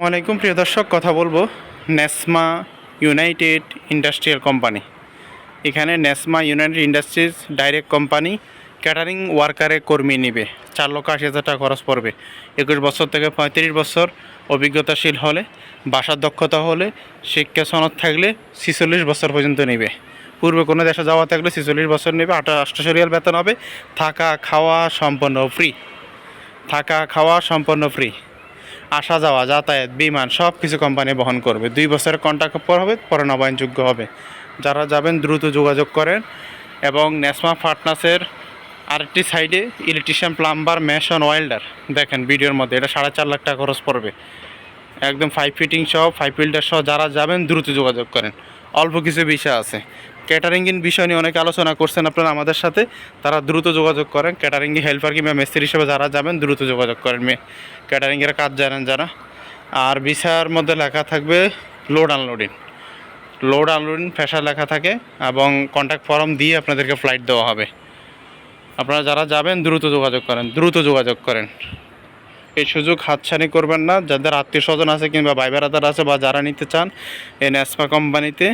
আসসালামাইকুম প্রিয় দর্শক, কথা বলব নেসমা ইউনাইটেড ইন্ডাস্ট্রিয়াল কোম্পানি। এখানে Nesma United Industries direct company catering ওয়ার্কারে কর্মী নিবে। চার লক্ষ আশি হাজার টাকা খরচ পড়বে। একুশ বছর থেকে পঁয়ত্রিশ বছর অভিজ্ঞতাশীল হলে, বাসার দক্ষতা হলে, শিক্ষা সনদ থাকলে ছিচল্লিশ বছর পর্যন্ত নেবে। পূর্বে কোনো দেশে যাওয়া থাকলে ছিচল্লিশ বছর নেবে, আটা আটশো রিয়াল বেতন হবে, থাকা খাওয়া সম্পন্ন ফ্রি থাকা খাওয়া সম্পন্ন ফ্রি আসা যাওয়া, যাতায়াত, বিমান সব কিছু কোম্পানি বহন করবে। দুই বছরের কন্ট্রাক্ট পর হবে, পরে নবায়নযোগ্য হবে। যারা যাবেন, দ্রুত যোগাযোগ করেন এবং নেসমা ফার্টনাসের আরেকটি সাইডে ইলেকট্রিশিয়ান প্লাম্বার মেশন ওয়েল্ডার দেখেন ভিডিওর মধ্যে, এটা সাড়ে চার লাখ টাকা খরচ পড়বে। একদম ফাইভ ফিটিং সহ ফাইভ ফিল্টার সহ যারা যাবেন, দ্রুত যোগাযোগ করেন। অল্প কিছু বিষয় আছে। ক্যাটারিংয়ের বিষয় নিয়ে অনেক আলোচনা করছেন আপনারা আমাদের সাথে। তারা দ্রুত যোগাযোগ করেন। ক্যাটারিংয়ে হেল্পার কিংবা মিস্ত্রি হিসেবে যারা যাবেন, দ্রুত যোগাযোগ করেন মে ক্যাটারিংয়ের কাজ জানেন যারা। আর বিষয়ের মধ্যে লেখা থাকবে লোড আনলোডিং লোড আনলোডিং ফ্যাশার লেখা থাকে এবং কন্ট্যাক্ট ফর্ম দিয়ে আপনাদেরকে ফ্লাইট দেওয়া হবে। আপনারা যারা যাবেন, দ্রুত যোগাযোগ করেন। দ্রুত যোগাযোগ করেন। এই সুযোগ হাতছানি করবেন না। যাদের আত্মীয় স্বজন আছে কিংবা ভাই বেড়াদার আছে বা যারা নিতে চান, এই ন্যাসমা কোম্পানিতে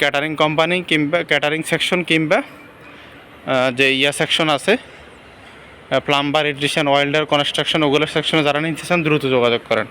ক্যাটারিং কোম্পানি কিংবা ক্যাটারিং সেকশন কিংবা যে ইয়া সেকশন আছে প্লাম্বার ইলেকট্রিশিয়ান ওয়েল্ডার কনস্ট্রাকশন ওগুলোর সেকশনে যারা নিতে চান, দ্রুত যোগাযোগ করেন।